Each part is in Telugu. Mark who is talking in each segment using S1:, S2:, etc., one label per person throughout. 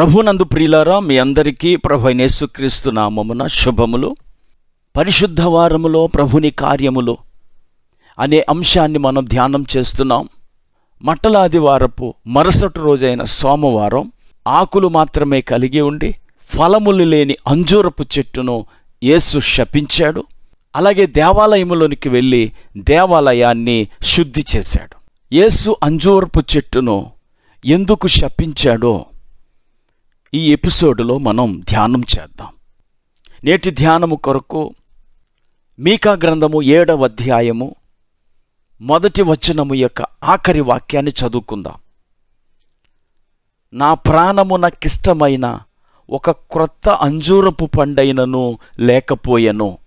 S1: ప్రభునందు ప్రియులారా మీ అందరికీ ప్రభు యేసుక్రీస్తు నామమున శుభములు. పరిశుద్ధ వారములో ప్రభుని కార్యములు అనే అంశాన్ని మనం ధ్యానం చేస్తున్నాం. మట్టలాది వారపు మరుసటి రోజైన సోమవారం ఆకులు మాత్రమే కలిగి ఉండి ఫలములు లేని అంజూరపు చెట్టును యేసు శపించాడు. అలాగే దేవాలయములోనికి వెళ్ళి దేవాలయాన్ని శుద్ధి చేశాడు. యేసు అంజూరపు చెట్టును ఎందుకు శపించాడో ఈ ఎపిసోడ్లో మనం ధ్యానం చేద్దాం. నేటి ధ్యానము కొరకు మీకా గ్రంథము ఏడవ అధ్యాయము మొదటి వచనము యొక్క ఆఖరి వాక్యాన్ని చదువుకుందాం. నా ప్రాణము నాకిష్టమైన ఒక క్రొత్త అంజూరపు పండైనను లేకపోయెను.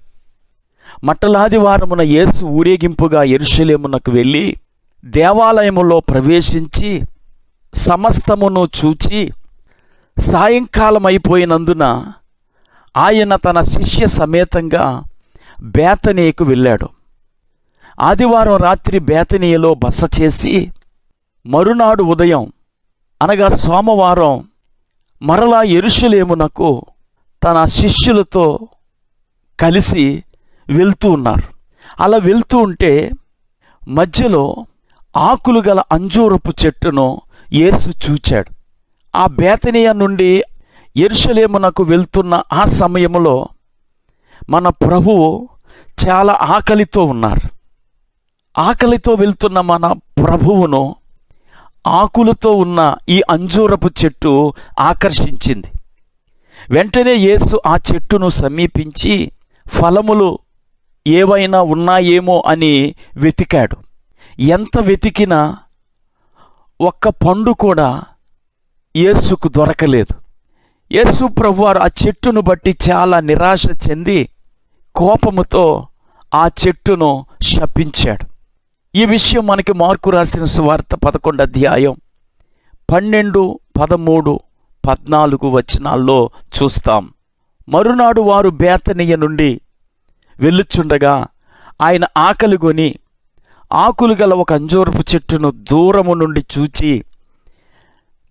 S1: మట్టలాదివారమున యేసు ఊరేగింపుగా ఎరుషలేమునకు వెళ్ళి దేవాలయములో ప్రవేశించి సమస్తమును చూచి సాయంకాలం అయిపోయినందున ఆయన తన శిష్య సమేతంగా బేతనీయకు వెళ్ళాడు. ఆదివారం రాత్రి బేతనీయలో బస చేసి మరునాడు ఉదయం అనగా సోమవారం మరలా ఎరుషులేమునకు తన శిష్యులతో కలిసి వెళ్తూ ఉన్నారు. అలా వెళ్తూ ఉంటే మధ్యలో ఆకులు గల అంజూరపు చెట్టును ఏసు చూచాడు. ఆ బేతనీయ నుండి ఎరుషలేమునకు వెళ్తున్న ఆ సమయంలో మన ప్రభువు చాలా ఆకలితో ఉన్నారు. ఆకలితో వెళ్తున్న మన ప్రభువును ఆకులతో ఉన్న ఈ అంజూరపు చెట్టు ఆకర్షించింది. వెంటనే యేసు ఆ చెట్టును సమీపించి ఫలములు ఏవైనా ఉన్నాయేమో అని వెతికాడు. ఎంత వెతికినా ఒక్క పండు కూడా యేసుకు దొరకలేదు. యేసు ప్రభువారు ఆ చెట్టును బట్టి చాలా నిరాశ చెంది కోపముతో ఆ చెట్టును శపించాడు. ఈ విషయం మనకి మార్కు రాసిన సువార్త పదకొండు అధ్యాయం పన్నెండు పదమూడు పద్నాలుగు వచనాల్లో చూస్తాం. మరునాడు వారు బేతనీయ నుండి వెళ్ళుచుండగా ఆయన ఆకలి కొని ఆకులు గల ఒక అంజూరపు చెట్టును దూరము నుండి చూచి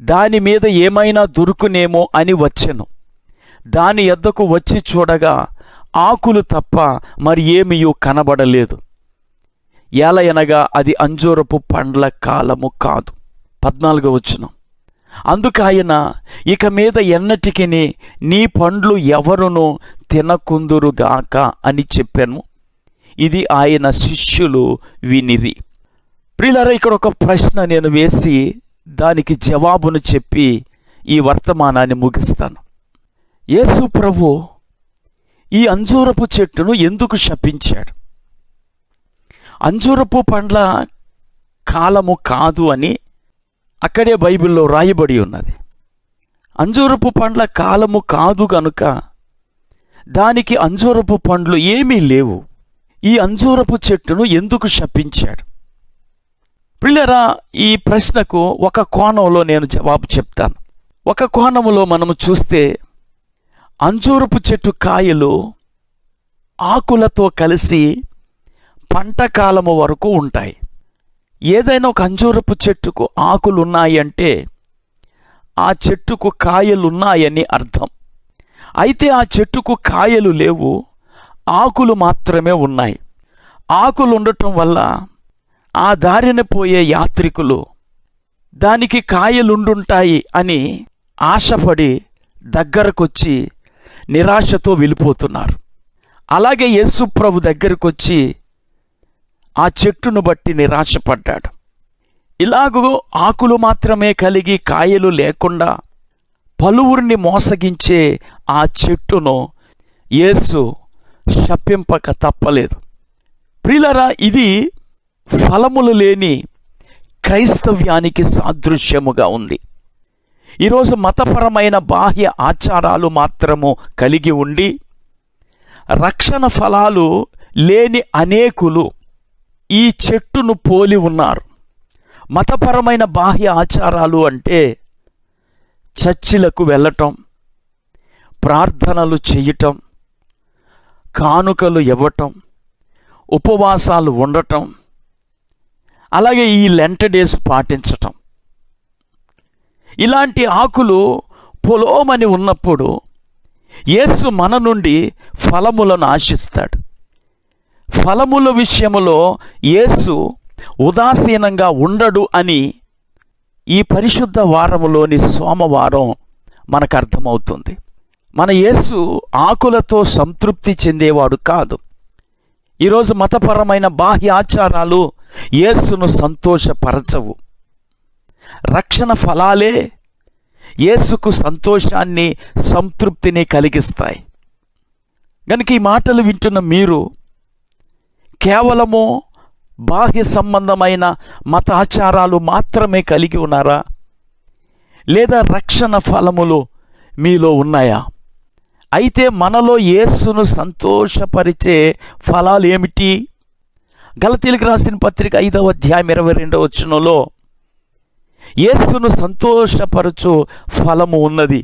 S1: దాని మీద ఏమైనా దొరుకునేమో అని వచ్చెను. దాని ఎద్దకు వచ్చి చూడగా ఆకులు తప్ప మరి ఏమీయూ కనబడలేదు. ఏలయనగా అది అంజూరపు పండ్ల కాలము కాదు. పద్నాలుగో వచ్చును అందుకాయన ఇక మీద ఎన్నటికి నీ పండ్లు ఎవరును తినకుందురుగాక అని చెప్పాను. ఇది ఆయన శిష్యులు వినిరి. ప్రిలరా ఇక్కడ ఒక ప్రశ్న నేను వేసి దానికి జవాబును చెప్పి ఈ వర్తమానాన్ని ముగిస్తాను. యేసు ప్రభు ఈ అంజూరపు చెట్టును ఎందుకు శపించాడు? అంజూరపు పండ్ల కాలము కాదు అని అక్కడే బైబిల్లో రాయబడి ఉన్నది. అంజూరపు పండ్ల కాలము కాదు గనుక దానికి అంజూరపు పండ్లు ఏమీ లేవు. ఈ అంజూరపు చెట్టును ఎందుకు శపించాడు? పిల్లరా ఈ ప్రశ్నకు ఒక కోణంలో నేను జవాబు చెప్తాను. ఒక కోణములో మనము చూస్తే అంజూరపు చెట్టు కాయలు ఆకులతో కలిసి పంట కాలము వరకు ఉంటాయి. ఏదైనా ఒక అంజూరపు చెట్టుకు ఆకులు ఉన్నాయంటే ఆ చెట్టుకు కాయలు ఉన్నాయని అర్థం. అయితే ఆ చెట్టుకు కాయలు లేవు ఆకులు మాత్రమే ఉన్నాయి. ఆకులు ఉండటం వల్ల ఆ దారిన పోయే యాత్రికులు. దానికి కాయలుండుంటాయి అని ఆశపడి దగ్గరకొచ్చి నిరాశతో వెళ్ళిపోతున్నారు. అలాగే యేసు ప్రభు దగ్గరకొచ్చి ఆ చెట్టును బట్టి నిరాశపడ్డాడు. ఇలాగూ ఆకులు మాత్రమే కలిగి కాయలు లేకుండా పలువురిని మోసగించే ఆ చెట్టును యేసు శపింపక తప్పలేదు. ప్రిలరా ఇది ఫలములు లేని క్రైస్తవ్యానికి సాదృశ్యముగా ఉంది. ఈరోజు మతపరమైన బాహ్య ఆచారాలు మాత్రము కలిగి ఉండి రక్షణ ఫలాలు లేని అనేకులు ఈ చెట్టును పోలి ఉన్నారు. మతపరమైన బాహ్య ఆచారాలు అంటే చర్చిలకు వెళ్ళటం ప్రార్థనలు చేయటం కానుకలు ఇవ్వటం ఉపవాసాలు ఉండటం అలాగే ఈ లెంట డేస్ పాటించటం. ఇలాంటి ఆకులు పొలోమని ఉన్నప్పుడు యేసు మన నుండి ఫలములను ఆశిస్తాడు. ఫలముల విషయములో యేసు ఉదాసీనంగా ఉండడు అని ఈ పరిశుద్ధ వారములోని సోమవారం మనకు అర్థమవుతుంది మన యేసు ఆకులతో సంతృప్తి చెందేవాడు కాదు. ఈరోజు మతపరమైన బాహ్య ఆచారాలు యేసును సంతోషపరచవు. రక్షణ ఫలాలే యేసుకు సంతోషాన్ని సంతృప్తిని కలిగిస్తాయి. కనుక ఈ మాటలు వింటున్న మీరు కేవలము బాహ్య సంబంధమైన మత ఆచారాలు మాత్రమే కలిగి ఉన్నారా? లేదా రక్షణ ఫలములు మీలో ఉన్నాయా? అయితే మనలో యేసును సంతోషపరిచే ఫలాలు ఏమిటి? గలతీలకు రాసిన పత్రిక ఐదవ అధ్యాయం ఇరవై రెండవ వచనంలో యేసును సంతోషపరచు ఫలము ఉన్నది.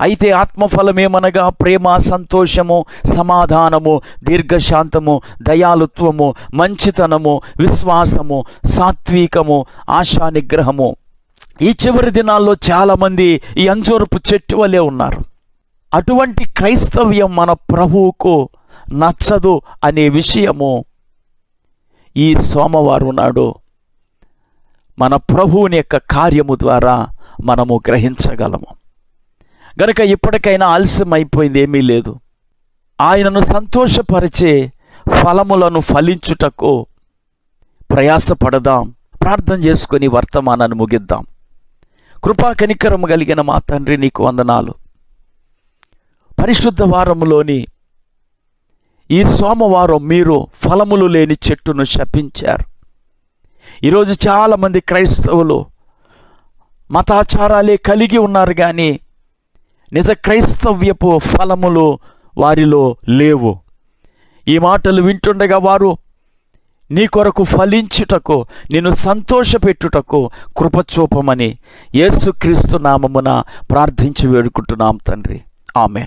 S1: అయితే ఆత్మఫలమేమనగా ప్రేమ సంతోషము సమాధానము దీర్ఘశాంతము దయాలుత్వము మంచితనము విశ్వాసము సాత్వికము ఆశా నిగ్రహము ఈ చివరి దినాల్లో చాలామంది ఈ అంజూరపు చెట్టు వలె ఉన్నారు. అటువంటి క్రైస్తవ్యం మన ప్రభువుకు నచ్చదు అనే విషయము ఈ సోమవారం నాడు మన ప్రభువుని యొక్క కార్యము ద్వారా మనము గ్రహించగలము. గనుక ఇప్పటికైనా ఆలస్యం అయిపోయింది ఏమీ లేదు. ఆయనను సంతోషపరిచే ఫలములను ఫలించుటకు ప్రయాసపడదాం. ప్రార్థన చేసుకొని వర్తమానాన్ని ముగిద్దాం. కృపా కనికరము కలిగిన మా తండ్రి నీకు వందనాలు. పరిశుద్ధ వారములోని ఈ సోమవారం మీరు ఫలములు లేని చెట్టును శపించారు. ఈరోజు చాలామంది క్రైస్తవులు మతాచారాలే కలిగి ఉన్నారు కానీ నిజ క్రైస్తవ్యపు ఫలములు వారిలో లేవు. ఈ మాటలు వింటుండగా వారు నీ కొరకు ఫలించుటకు నిన్ను సంతోషపెట్టుటకు కృపచూపమని యేసుక్రీస్తు నామమున ప్రార్థించి వేడుకుంటున్నాం తండ్రి. ఆమెన్.